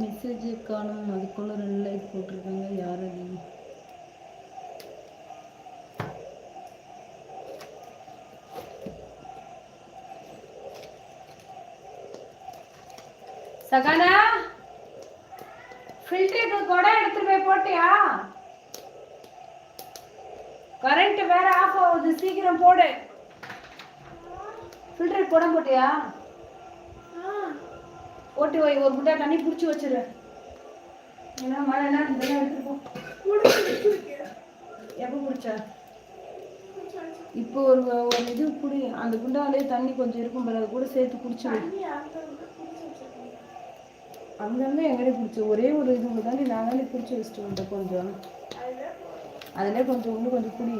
மெசேஜே காணும் அதுக்குள்ள ரெண்டு லைக் போட்டிருக்காங்க. யார் அது? சகானா ஃபில்டருக்கு குடம் எடுத்துட்டு போய் போட்டியா? கரண்ட் வேற ஆஃப் ஆகுது. சீக்கிரம் போடு. ஃபில்டருக்கு குடம் போட்டியா? வை ஒரு முட்டை தண்ணி பிடிச்சி வச்சிரு. ஏன்னா மழை என்ன இதெல்லாம் எடுத்துட்டு போ எப்போ பிடிச்ச? இப்போ ஒரு ஒரு இது குடி அந்த குண்டாலே தண்ணி கொஞ்சம் இருக்கும் பாரு அது கூட சேர்த்து குடிச்சு வை அங்கங்க எங்கடி பிடிச்சி? ஒரே ஒரு இது தாண்டி நாங்களே பிடிச்சி வச்சுட்டு வந்தோம் கொஞ்சம். அதிலே? கொஞ்சம் இன்னும் கொஞ்சம் குடி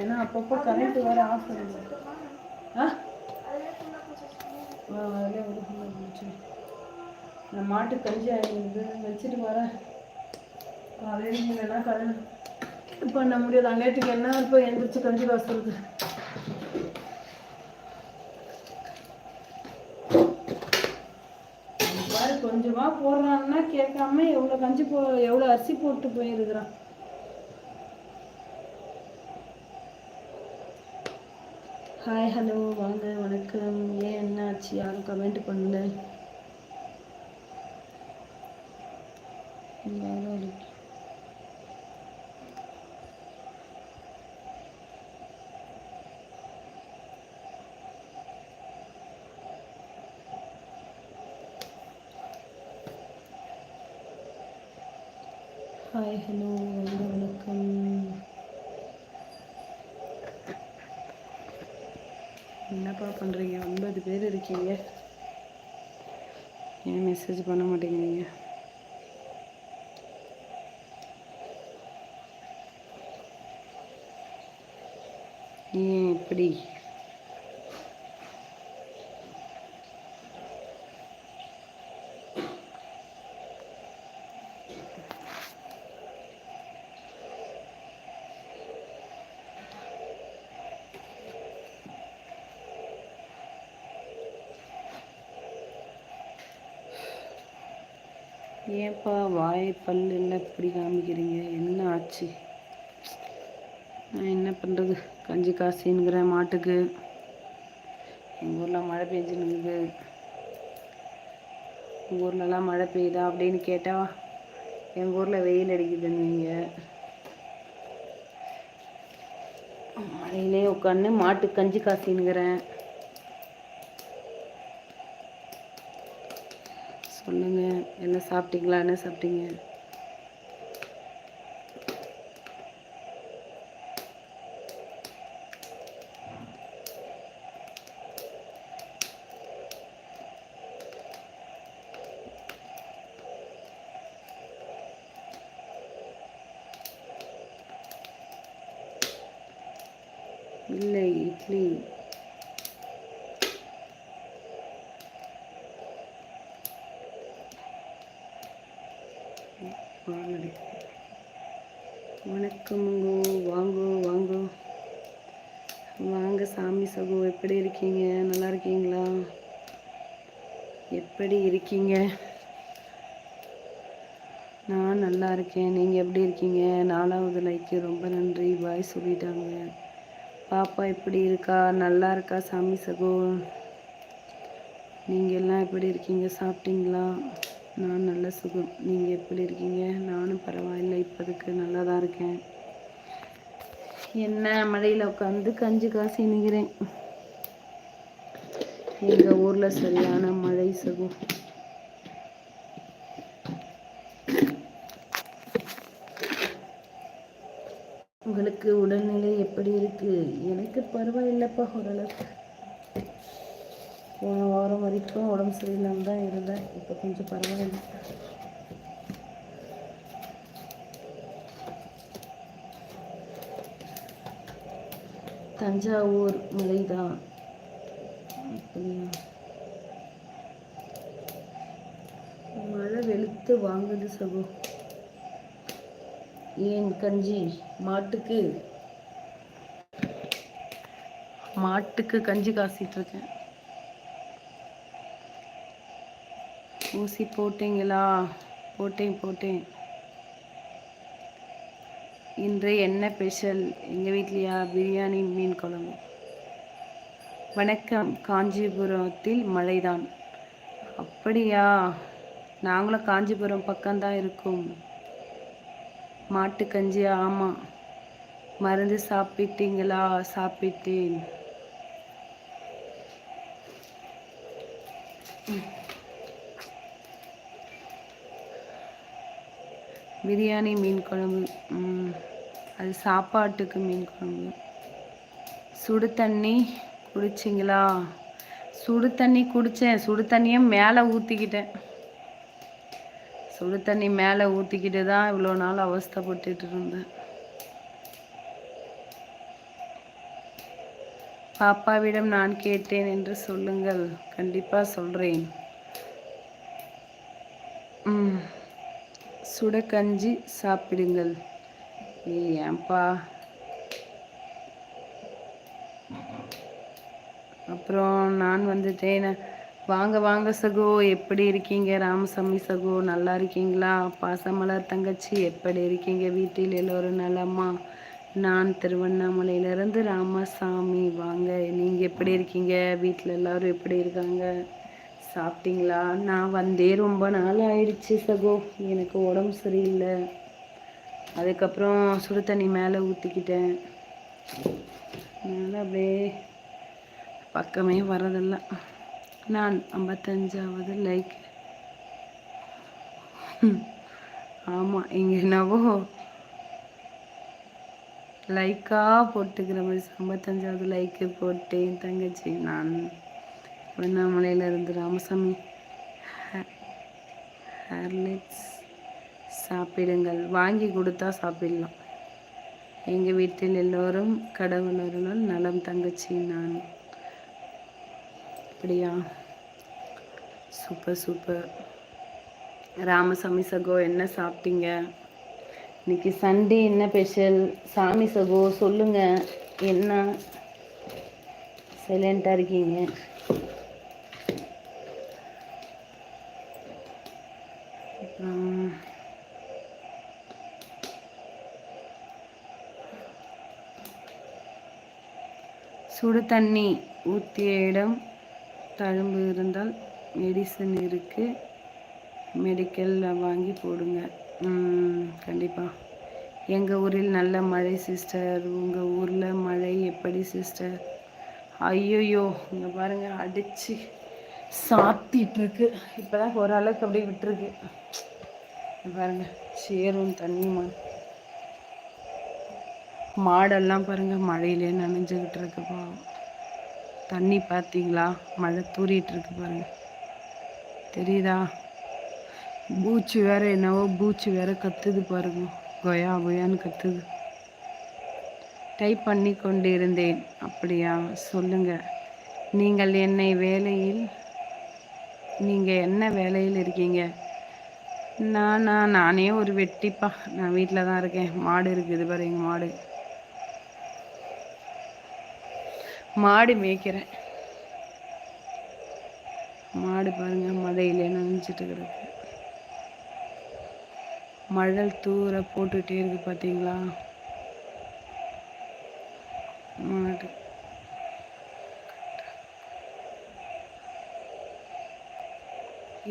ஏன்னா அப்பப்போ கரண்ட் வேற ஆஃப் ஆ? அதெல்லாம் ஒரு நான் மாட்டு கஞ்சி ஆகிடுது வச்சுட்டு வரேன் காலையில் இல்லைன்னா கதை? பண்ண முடியாது. அங்கேட்டுக்கு என்ன இப்போ எந்திரிச்சு கஞ்சி காசுறது? பாரு கொஞ்சமாக போடுறான்னா கேட்காம எவ்வளோ கஞ்சி போ எவ்வளோ அரிசி போட்டு போயிருக்கிறான். ஹாய் ஹலோ வாங்க வணக்கம். ஏன் என்ன ஆச்சு யாரும் கமெண்ட் பண்ணல எல்லாரும் இருக்கு. ஹாய் ஹலோ வாங்க வணக்கம் என்னப்பா பண்ணுறீங்க ஒன்பது பேர் இருக்கீங்க ஏன் மெசேஜ் பண்ண மாட்டேங்கிறீங்க. ஏன் எப்படி வாய் பல் என்ன இப்படி காமிக்கிறீங்க? என்ன ஆச்சு? நான் என்ன பண்ணுறது கஞ்சி காசுங்கிற மாட்டுக்கு. எங்கள் ஊரில் மழை பெஞ்சுனுக்குது உங்கள் ஊர்லலாம் மழை பெய்யுதா அப்படின்னு கேட்டால் எங்கள் ஊரில் வெயில் அடிக்குதுன்னுவீங்க மழையிலே உட்காந்து மாட்டு கஞ்சி காசின்னுக்கிறேன் சொல்லுங்க என்ன சாப்பிட்டீங்களா என்ன சாப்பிட்டீங்க இல்லை இட்லி வாங்கடி வணக்கமுங்கோ வாங்கோ வாங்கோ. வாங்க சாமி சகோ எப்படி இருக்கீங்க? நல்லா இருக்கீங்களா? எப்படி இருக்கீங்க? நான் நல்லா இருக்கேன். நீங்கள் எப்படி இருக்கீங்க? நாலாவது லைக்கு ரொம்ப நன்றி. பாய் சொல்லிட்டாங்க. பாப்பா எப்படி இருக்கா? நல்லா இருக்கா சாமி சகோ? நீங்கள் எல்லாம் எப்படி இருக்கீங்க? சாப்பிட்டீங்களா? நான் நல்ல சுகம். நீங்கள் எப்படி இருக்கீங்க? நானும் பரவாயில்லை. இப்போதுக்கு நல்லா தான் இருக்கேன். என்ன மழையில் உட்காந்து கஞ்சி காசி நிற்கிறேன் எங்கள் ஊரில் சரியான மழை சுகம். உங்களுக்கு உடல்நிலை எப்படி இருக்கு? எனக்கு பரவாயில்லைப்பா ஓரளவுக்கு. போன வாரம் வரைக்கும் உடம்பு சரியில்லாமல் தான் இருந்தேன். இப்போ கொஞ்சம் பரவாயில்லை. தஞ்சாவூர் மலைதான். அப்படியா? மழை வெளுத்து வாங்குது சகு. ஏன் கஞ்சி? மாட்டுக்கு? மாட்டுக்கு கஞ்சி காசிட்டு இருக்கேன். ஊசி போட்டீங்களா? போட்டேன் போட்டேன். இன்று என்ன ஸ்பெஷல்? எங்கள் வீட்லையா? பிரியாணி மீன் குழம்பு. வணக்கம். காஞ்சிபுரத்தில் மழைதான். அப்படியா? நாங்களும் காஞ்சிபுரம் பக்கம்தான் இருக்கோம். மாட்டுக்கஞ்சி ஆமாம் மருந்து சாப்பிட்டீங்களா? சாப்பிட்டேன். பிரியாணி மீன் குழம்பு அது சாப்பாட்டுக்கு மீன் குழம்பு. சுடு தண்ணி குடிச்சிங்களா? சுடு தண்ணி குடித்தேன் சுடு தண்ணியை மேலே ஊற்றிக்கிட்டேன் சுடு தண்ணி மேலே ஊற்றிக்கிட்டு தான் இவ்வளோ நாள் அவஸ்தப்பட்டுட்டு இருந்தேன். பாப்பாவிடம் நான் கேட்டேன் என்று சொல்லுங்கள். கண்டிப்பாக சொல்கிறேன் ம். சுட கஞ்சி சாப்பிடுங்கள். ஏன்பா? அப்புறம் நான் வந்துட்டேன். வாங்க வாங்க சகோ எப்படி இருக்கீங்க? ராமசாமி சகோ நல்லா இருக்கீங்களா? பாசமலர் தங்கச்சி எப்படி இருக்கீங்க? வீட்டில் எல்லோரும் நலமா? நான் திருவண்ணாமலையிலேருந்து ராமசாமி. வாங்க நீங்கள் எப்படி இருக்கீங்க? வீட்டில் எல்லோரும் எப்படி இருக்காங்க? சாப்பிட்டீங்களா? நான் வந்தே ரொம்ப நாள் ஆயிடுச்சு சகோ. எனக்கு உடம்பு சரியில்லை. அதுக்கப்புறம் சுடு தண்ணி மேலே ஊற்றிக்கிட்டேன் அதனால் அப்படியே பக்கமே வரதெல்லாம் நான் ஐம்பத்தஞ்சாவது லைக். ஆமாம் இங்கே என்னவோ லைக்காக போட்டுக்கிற மாதிரி ஐம்பத்தஞ்சாவது லைக்கு போட்டேன் தங்கச்சி. நான் இருந்து ராமசாமி. ஹேர்லிக்ஸ் சாப்பிடுங்கள். வாங்கி கொடுத்தா சாப்பிடலாம். எங்கள் வீட்டில் எல்லோரும் கடவுளர்கள் நலம் தங்கச்சி நான். அப்படியா? Super super. ராமசாமி சகோ என்ன சாப்பிட்டீங்க? இன்னைக்கு சண்டே என்ன ஸ்பெஷல்? சாமி சகோ சொல்லுங்க. என்ன? சைலண்ட்டாக இருக்கீங்க. சுடு தண்ணி ஊற்றிய இடம் தழும்பு இருந்தால் மெடிசன் இருக்குது மெடிக்கலில் வாங்கி போடுங்க. கண்டிப்பாக எங்கள் ஊரில் நல்ல மழை சிஸ்டர் உங்கள் ஊரில் மழை எப்படி சிஸ்டர் ஐயோயோ இங்கே பாருங்கள் அடித்து சாத்திட்டுருக்கு. இப்போ தான் ஓரளவுக்கு அப்படியே விட்டுருக்கு. பாருங்கள் சேரும் தண்ணியுமா? மாடெல்லாம் பாருங்கள் மழையிலே நனைஞ்சுக்கிட்டு பாவம். தண்ணி பார்த்தீங்களா மழை தூரிட்டு இருக்கு பாருங்கள் தெரியுதா? பூச்சி வேற என்னவோ பூச்சி வேற கத்துது பாருங்க. கொயா கொயான்னு கத்துது. டைப் பண்ணி கொண்டிருந்தேன். அப்படியா? சொல்லுங்க. நீங்கள் என்னை வேலையில் நீங்கள் என்ன வேலையில் இருக்கீங்க? நானா நானே ஒரு வெட்டிப்பா. நான் வீட்டில் தான் இருக்கேன். மாடு இருக்குது பாரு எங்கள் மாடு. மாடு மேய்க்கிறேன். மாடு பாருங்க மதையிலே நினைச்சிட்டு கிடக்கு. மழல் தூர போட்டுகிட்டே இருக்கு பார்த்தீங்களா மாடு.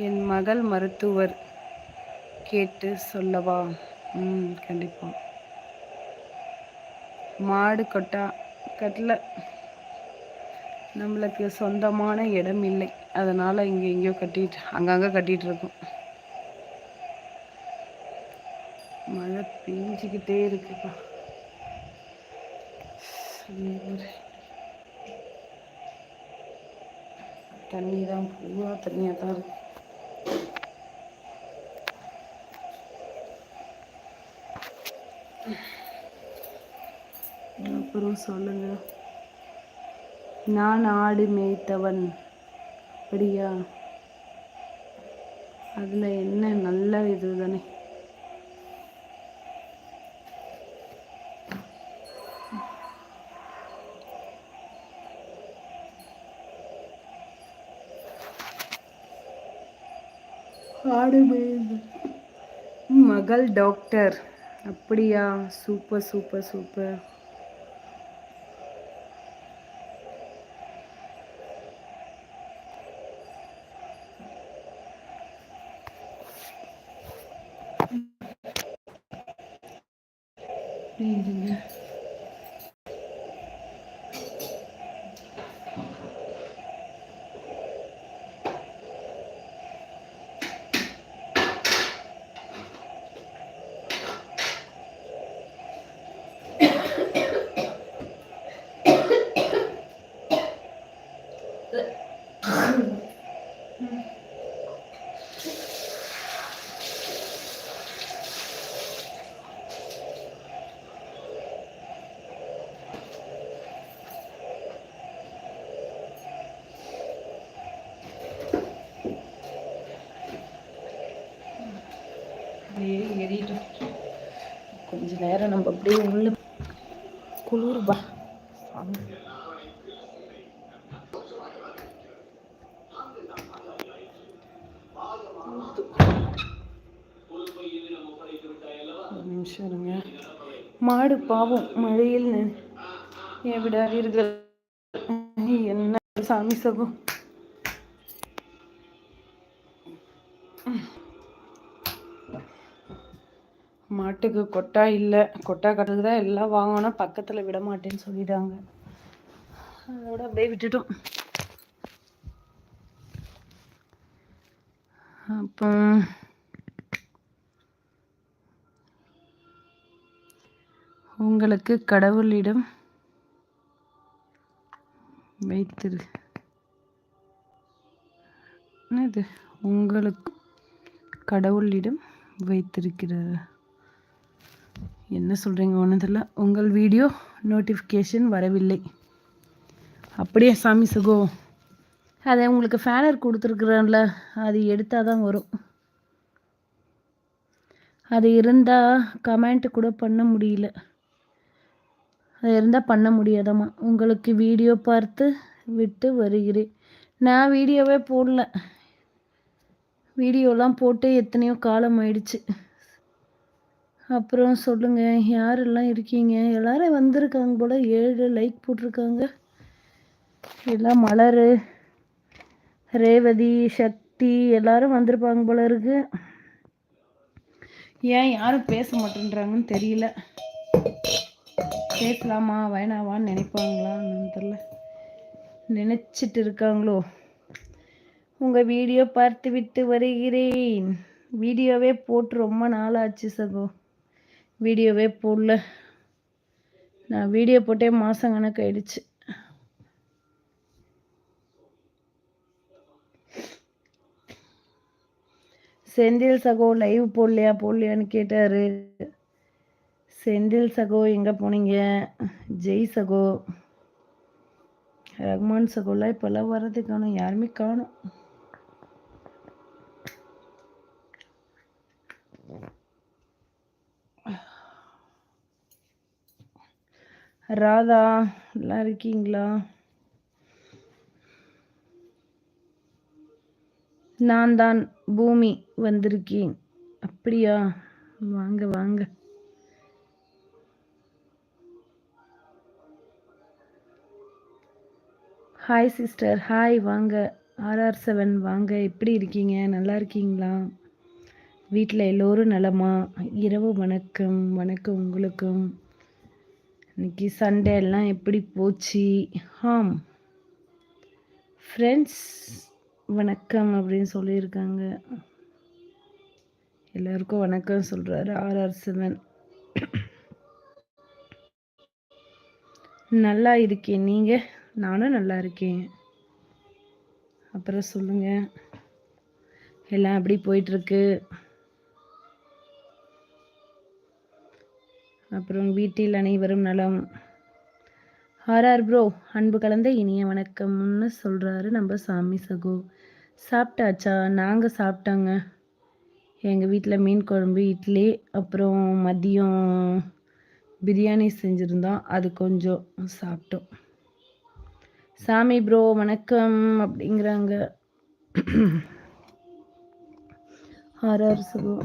என் மகள் மருத்துவர் கேட்டு சொல்லவா? ம் கண்டிப்பாக மாடு கொட்டா கட்டல. நம்மளுக்கு சொந்தமான இடம் இல்லை. அதனால் இங்கே எங்கேயோ கட்டிட்டு அங்கங்கே கட்டிகிட்டு இருக்கோம். மழை பெஞ்சிக்கிட்டே இருக்குப்பா. தண்ணி தான் பூவா தண்ணியாக தான் இருக்கு. அப்புறம் சொல்லுங்கள் நான் ஆடு மேய்த்தவன். அப்படியா? அதில் என்ன நல்ல இது தானே? ஆடு மகள் டாக்டர். அப்படியா? சூப்பர் சூப்பர் சூப்பர் இருங்க அப்படியே ஏறிட்டோம் கொஞ்ச நேரம் நம்ம அப்படியே உள்ள குளிர்பா நிமிஷம் இருங்க. மாடு பாவம் மழையில் ஏன் விடாதீர்கள். என்ன சாமி சகம் மாட்டுக்கு கொட்டா இல்லை. கொட்டா கட்டுறதுக்கு தான் எல்லாம் வாங்கினா பக்கத்தில் விட மாட்டேன்னு சொல்லிட்டாங்க. அதோட அப்படியே விட்டுட்டோம். அப்போ உங்களுக்கு கடவுளிடம் வைத்திரு. என்னது? உங்களுக்கு கடவுளிடம் வைத்திருக்கிறார் என்ன சொல்கிறீங்க ஒன்றுதில்ல உங்கள் வீடியோ நோட்டிஃபிகேஷன் வரவில்லை. அப்படியே சாமி சுகோ. அதை உங்களுக்கு ஃபேனர் கொடுத்துருக்குறேன்ல. அது எடுத்தால் தான் வரும். அது இருந்தால் கமெண்ட் கூட பண்ண முடியல. அது இருந்தால் பண்ண முடியாதம்மா. உங்களுக்கு வீடியோ பார்த்து விட்டு வருகிறேன். நான் வீடியோவே போடல. வீடியோலாம் போட்டு எத்தனையோ காலம் ஆயிடுச்சு. அப்புறம் சொல்லுங்கள் யாரெல்லாம் இருக்கீங்க? எல்லாரும் வந்திருக்காங்க போல். ஏழு லைக் போட்டிருக்காங்க. எல்லாம் மலர் ரேவதி சக்தி எல்லாரும் வந்திருப்பாங்க போல இருக்கு. ஏன் யாரும் பேச மாட்டேன்றாங்கன்னு தெரியல. பேசலாமா வேணாவான்னு நினைப்பாங்களான்னு தெரில நினச்சிட்டு இருக்காங்களோ? உங்கள் வீடியோ பார்த்து விட்டு வருகிறேன். வீடியோவே போட்டு ரொம்ப நாள் ஆச்சு சகோ. வீடியோவே போடல. நான் வீடியோ போட்டே மாதம் கணக்கு ஆயிடுச்சு செந்தில் சகோ லைவ் போடலையா? போடலையான்னு கேட்டார். செந்தில் சகோ எங்கே போனீங்க? ஜெய் சகோ ரஹ்மான் சகோலாம் இப்போல்லாம் வர்றது காணும் யாருமே காணும். ராதா நல்லா இருக்கீங்களா? நான் தான் பூமி வந்திருக்கேன். அப்படியா? வாங்க வாங்க. ஹாய் சிஸ்டர் ஹாய் வாங்க. ஆர்ஆர் செவன் வாங்க. எப்படி இருக்கீங்க? நல்லா இருக்கீங்களா? வீட்டில் எல்லோரும் நலமா? இரவு வணக்கம். வணக்கம் உங்களுக்கும். இன்னைக்கு சண்டே எல்லாம் எப்படி போச்சு? ஆம் ஃப்ரெண்ட்ஸ் வணக்கம் அப்படின்னு சொல்லியிருக்காங்க. எல்லாருக்கும் வணக்கம் சொல்கிறாரு ஆர்ஆர் செவன் நல்லா இருக்கேன். நீங்கள் நானும் நல்லா இருக்கேன். அப்புறம் சொல்லுங்கள் எல்லாம் எப்படி போயிட்டுருக்கு? அப்புறம் வீட்டில் அனைவரும் நலம். ஆர்ஆர் ப்ரோ அன்பு கலந்த இனிய வணக்கம்னு சொல்கிறாரு நம்ம சாமி சகோ. சாப்பிட்டாச்சா? நாங்கள் சாப்பிட்டாங்க. எங்கள் வீட்டில் மீன் குழம்பு இட்லி அப்புறம் மதியம் பிரியாணி செஞ்சுருந்தோம். அது கொஞ்சம் சாப்பிட்டோம். சாமி ப்ரோ வணக்கம் அப்படிங்கிறாங்க. ஆறு சுகம்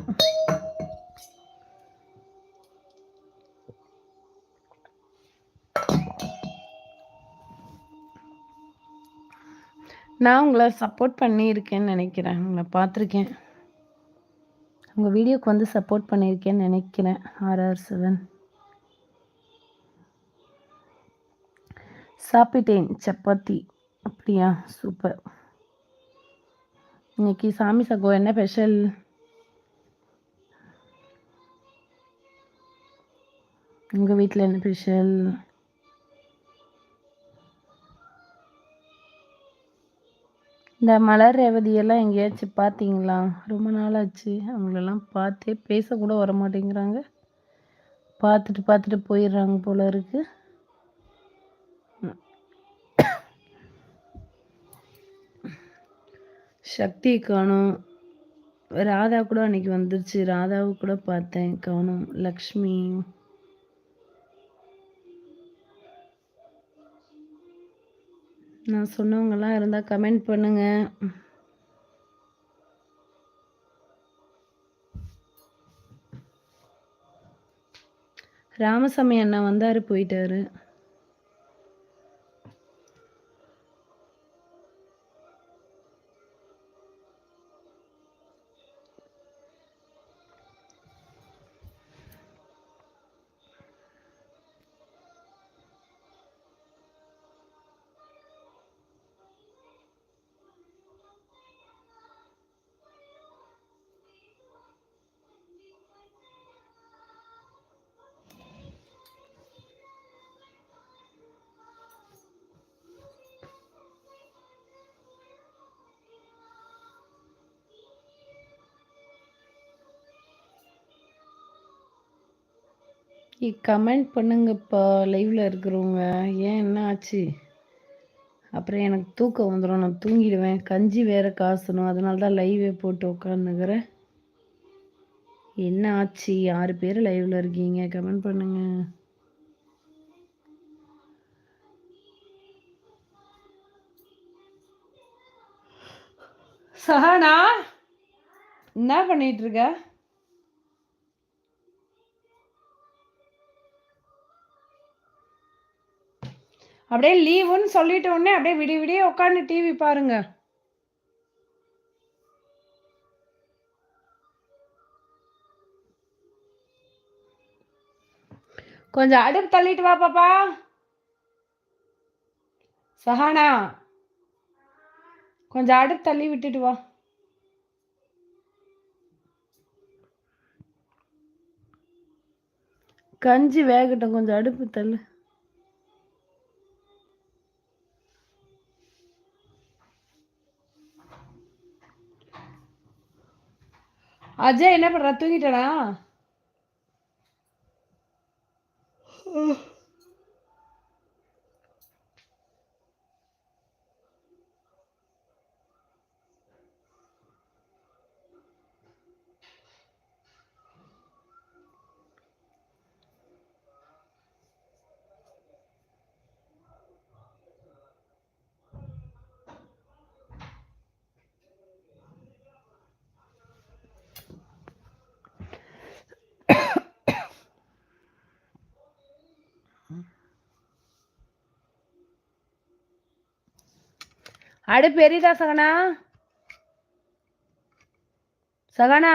நான் உங்களை சப்போர்ட் பண்ணியிருக்கேன்னு நினைக்கிறேன். உங்களை பார்த்துருக்கேன். உங்கள் வீடியோக்கு வந்து சப்போர்ட் பண்ணியிருக்கேன்னு நினைக்கிறேன். ஆர்ஆர் செவன் சாப்பிட்டேன். சப்பாத்தி. அப்படியா? சூப்பர். இன்னைக்கு சாமி சகோ என்ன ஸ்பெஷல் உங்கள் வீட்டில் என்ன ஸ்பெஷல் இந்த மலர் ரேவதியெல்லாம் எங்கேயாச்சும் பார்த்தீங்களா? ரொம்ப நாள் ஆச்சு அவங்களெல்லாம் பார்த்தே பேசக்கூட வர மாட்டேங்கிறாங்க பார்த்துட்டு பார்த்துட்டு போயிடுறாங்க போல இருக்குது சக்தி காணும். ராதா கூட அன்னைக்கு வந்துருச்சு. ராதாவை கூட பார்த்தேன். காணும். லக்ஷ்மி. நான் சொன்னவங்கலாம் இருந்தால் கமெண்ட் பண்ணுங்க. ராமசாமி அண்ணா வந்தார் போயிட்டாரு. கமெண்ட் பண்ணுங்கப்பா லைவில் இருக்கிறவங்க. ஏன் என்ன ஆச்சு? அப்புறம் எனக்கு தூக்கம் வந்துடும் நான் தூங்கிடுவேன். கஞ்சி வேற காசணும். அதனால தான் லைவே போட்டு உட்காந்துக்கிறேன் என்ன ஆச்சு? ஆறு பேர் லைவில் இருக்கீங்க. கமெண்ட் பண்ணுங்க. சஹானா என்ன பண்ணிட்டு இருக்க? அப்படியே லீவுன்னு சொல்லிட்ட உடனே அப்படியே விடிய விடிய உட்காந்து டிவி பாருங்க. கொஞ்சம் அடுப்பு தள்ளிட்டு வா பாப்பா. சஹானா கொஞ்சம் அடுப்பு தள்ளி விட்டுட்டு வா. கஞ்சி வேகட்டும் கொஞ்சம் அடுப்பு தள்ளு. அஜய் என்ன பண்ணுறா தூங்கிட்டடா அடு பெரியதா சகனா? சகனா?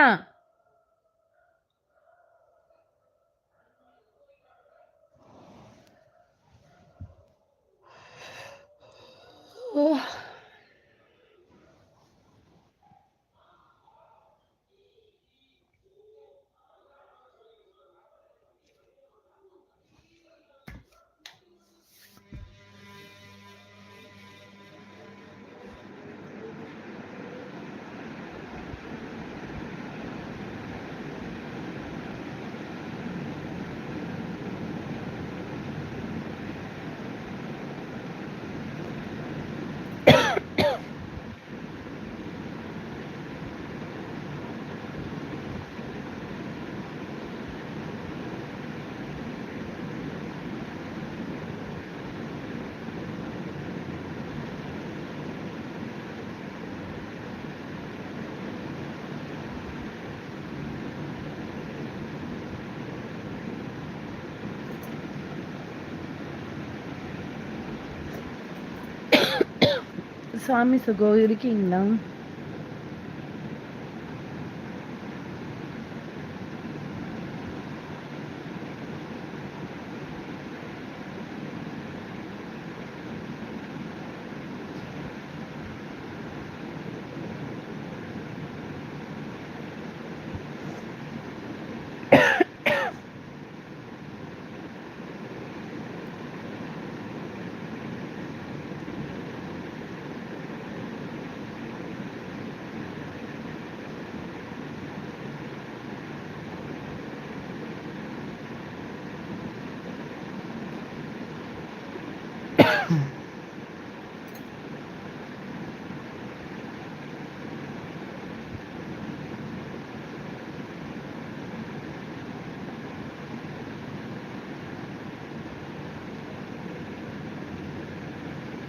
சாமி சுகோ இருக்கீங்களா